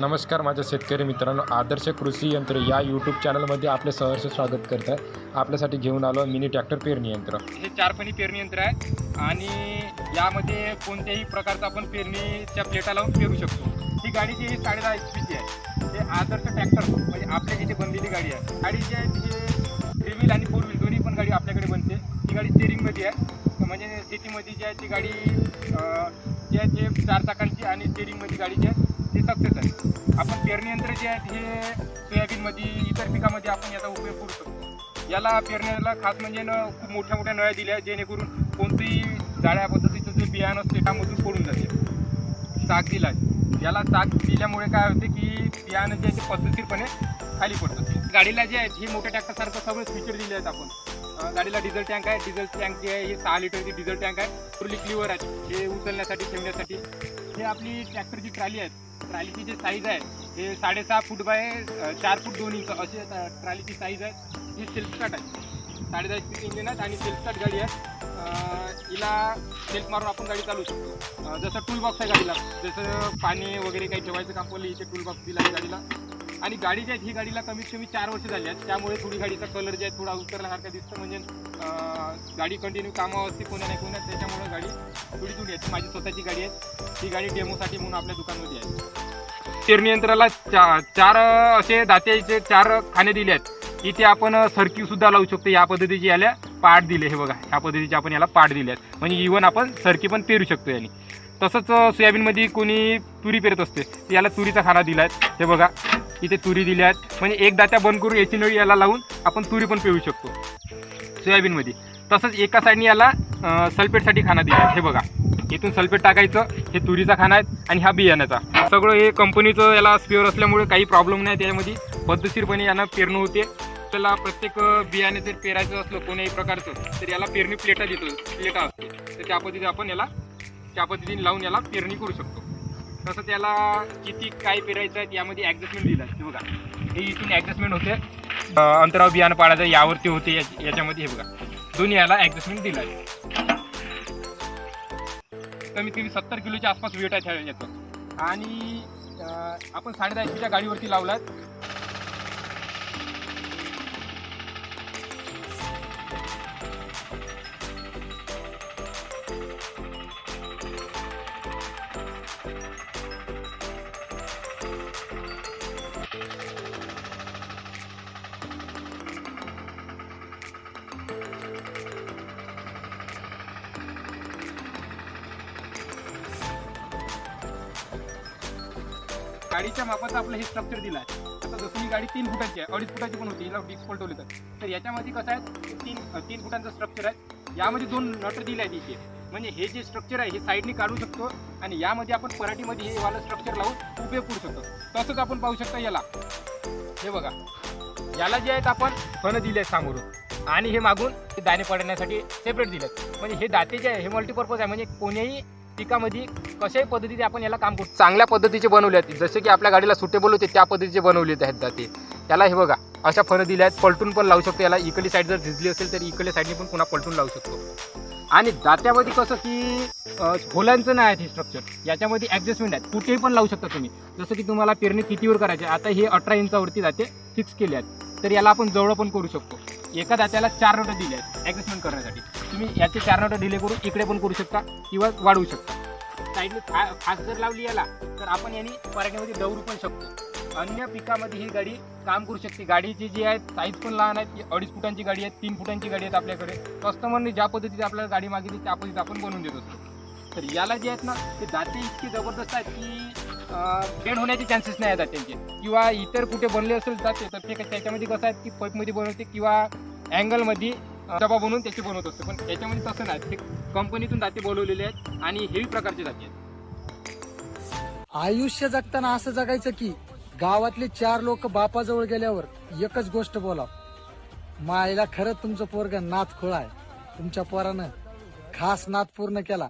नमस्कार माझ्या शेतकरी मित्रांनो आदर्श कृषी यंत्र या यूट्यूब चॅनलमध्ये आपले सहर्ष स्वागत करत आहे आपल्यासाठी घेऊन आलो मिनी ट्रॅक्टर पेरणी यंत्र. हे चारपणी पेरणी यंत्र आहे आणि यामध्ये कोणत्याही प्रकारचं आपण पेरणीच्या प्लेटा लावून पेरू शकतो. ही गाडी जी साडेदहा एच पीची आहे. हे आदर्श ट्रॅक्टर म्हणजे आपल्या जिथे बनलेली गाडी आहे. गाडी जी आहे ती थ्री व्हील आणि फोर व्हील दोन्ही पण गाडी आपल्याकडे बनते. ही गाडी स्टेरिंगमध्ये आहे. म्हणजे सिटीमध्ये जी आहे ती गाडी जे आहे ते चार चाकांची आणि स्टेरिंगमध्ये गाडीचे आहे ते सक्सेस आहे. आपण पेरणी यंत्र जे आहेत हे सोयाबीनमध्ये इतर पिकामध्ये आपण याचा उपयोग करू शकतो. याला पेरण्याला खास म्हणजे न खूप मोठ्या मोठ्या नळ्या दिल्या जेणेकरून कोणतेही जाळ्या पद्धतीचं जे बियाणं असते त्यामधून पडून जाते. चाक दिला याला चाक दिल्यामुळे काय होते की बियाणं जे आहे ते पद्धतीरपणे खाली पडतं गाडीला जे आहेत हे मोठ्या ट्रॅक्टरसारखं सगळे फीचर दिले आहेत आपण. गाडीला डिझेल टँक आहे. डिझेल टँक जे आहे हे सहा लिटरची डिझेल टँक आहे. फुल्ली क्लिवर आहे. हे उचलण्यासाठी ठेवण्यासाठी. हे आपली ट्रॅक्टरची ट्रॉली आहे. ट्रॉलीची जी साईज आहे हे साडेसहा फूट बाय चार फूट दोन इंच अशी ट्रॅलीची ट्रॉलीची साईज आहे. ही सेल्फ स्टार्ट आहे. साडेदहा एच इंजिन आहे आणि सेल्फ स्टार्ट गाडी आहे. हिला सेल्फ मारून आपण गाडी चालू शकतो. जसं टूल बॉक्स आहे गाडीला. जसं पाणी वगैरे काही ठेवायचं काम पडलं इथे टूल बॉक्स दिला आहे गाडीला. आणि गाडी जी आहे ही गाडीला कमीत कमी चार वर्ष झाली आहेत. त्यामुळे थोडी गाडीचा कलर जे आहे थोडा उतरल्यासारखा दिसतं. म्हणजे गाडी कंटिन्यू कामावरती असते नाही कोणा त्याच्यामुळे गाडी थोडी थोडी आहे. माझी स्वतःची गाडी आहे. ही गाडी डेमोसाठी म्हणून आपल्या दुकानमध्ये आहे. पेरणी यंत्राला चा चार असे दात्याचे चार खाणे दिले आहेत. इथे आपण सरकीसुद्धा लावू शकतो. या पद्धतीचे याला पाट दिले. हे बघा या पद्धतीचे आपण याला पाट दिले आहेत. म्हणजे इव्हन आपण सरकी पण पेरू शकतो याने. तसंच सोयाबीनमध्ये कोणी तुरी पेरत असते याला तुरीचा खाना दिला आहे हे बघा. इथे तुरी दिल्या आहेत. म्हणजे एक दात्या बंद करून याची नळी याला लावून आपण तुरी पण पेरू शकतो. सोयाबीनमध्ये. तसंच एका साईडने याला सल्फेटसाठी खाना दिला आहे. हे बघा. इथून सल्फेट टाकायचं. हे तुरीचा खाना आहे आणि हा बियाण्याचा. सगळं हे कंपनीचं याला स्पेअर असल्यामुळे काही प्रॉब्लेम नाही. त्यामध्ये पद्धतशीरपणे यांना पेरणं होते. त्याला प्रत्येक बियाणे जर पेरायचं असलं कोणत्याही प्रकारचं तर याला पेरणी प्लेटा देतो प्लेटा असते. तर त्या पद्धतीने आपण याला त्या पद्धतीने लावून याला पेरणी करू शकतो. तसं त्याला किती काय पेरायचं आहे यामध्ये ॲडजस्टमेंट दिलं आहे बघा. हे इथून ॲडजस्टमेंट होते. अंतराव अंतरावर बियाणं पाडायचं यावरती होते या- याच्यामध्ये हे बघा. दोन्ही याला ॲडजस्टमेंट दिलं आहे. कमीत कमी सत्तर किलोच्या आसपास वेट आहे त्या याचं आणि आपण साडेदहाशीच्या गाडीवरती लावलात. गाडीच्या मापाचं आपलं हे स्ट्रक्चर दिलं आहे. आता जसं ही गाडी तीन फुटाची आहे अडीच फुटाची पण होती हिला डिस्क पलटवली तर तर याच्यामध्ये कसं आहे तीन तीन फुटांचं स्ट्रक्चर आहे. यामध्ये दोन नट दिले आहेत इथे म्हणजे हे जे स्ट्रक्चर आहे हे साईडने काढू शकतो आणि यामध्ये आपण पराठीमध्ये हे वाला स्ट्रक्चर लावून उभे करू शकतो. तसंच आपण पाहू शकता याला. हे बघा. याला जे आहेत आपण फणं दिले आहेत समोरून. आणि हे मागून दाणे पडण्यासाठी सेपरेट दिले आहेत. म्हणजे हे दाते जे आहे हे मल्टीपर्पज आहे. म्हणजे कोणीही पिकामध्ये कशाही पद्धतीने आपण याला काम करू चांगल्या पद्धतीचे बनवले आहेत. जसे की आपल्या गाडीला सुटेबल होते त्या पद्धतीचे बनवलेत आहेत जाते. त्याला हे बघा अशा फणं दिल्या आहेत. पलटून पण लावू शकतो. याला इकडली साईड जर झिजली असेल तर इकडल्या साईडने पण पुन्हा पलटून लावू शकतो. आणि दात्यामध्ये कसं की अं, खोल्यांचं नाही आहे हे स्ट्रक्चर याच्यामध्ये ॲडजस्टमेंट आहेत. कुठेही पण लावू शकता तुम्ही. जसं की तुम्हाला पेरणी कितीवर करायची आहे. आता हे अठरा इंचावरती दाते फिक्स केले आहेत. तर याला आपण जवळ पण करू शकतो. एका दात्याला चार नोटं दिले आहेत. ॲडजस्टमेंट करण्यासाठी. तुम्ही याचे चार नोटं डिले करून इकडे पण करू शकता किंवा वाढवू शकता. साईडने फा फास्ट जर लावली याला तर आपण यांनी पराठ्यामध्ये दौडू पण शकतो. अन्य पिकामध्ये ही गाडी काम करू शकते. गाडीची जी आहे साईज पण लहान आहेत. अडीच फुटांची गाडी आहे तीन फुटांची गाडी आहेत आपल्याकडे. कस्टमरने ज्या पद्धतीने आपल्याला गाडी मागितली त्या पद्धतीत आपण बनवून देत असतो. तर याला जे आहेत ना ते दाते इतके जबरदस्त आहेत की डेड होण्याचे चान्सेस नाही आहेत त्यांचे किंवा इतर कुठे बनले असेल जाते तर ते त्याच्यामध्ये कसं आहे की पाईपमध्ये बनवते किंवा अँगलमध्ये डबा बनवून त्याचे बनवत असतो. पण याच्यामध्ये तसं नाही. ते कंपनीतून दाते बोलवलेले आहेत आणि हेवी प्रकारचे दाते आहेत. आयुष्य जगताना असं जगायचं की गावातले चार लोक बापाजवळ गेल्यावर एकच गोष्ट बोला मायला खरंच तुमचं पोरग नाथ खोळ आहे. तुमच्या पोरानं खास नाथ पूर्ण केला.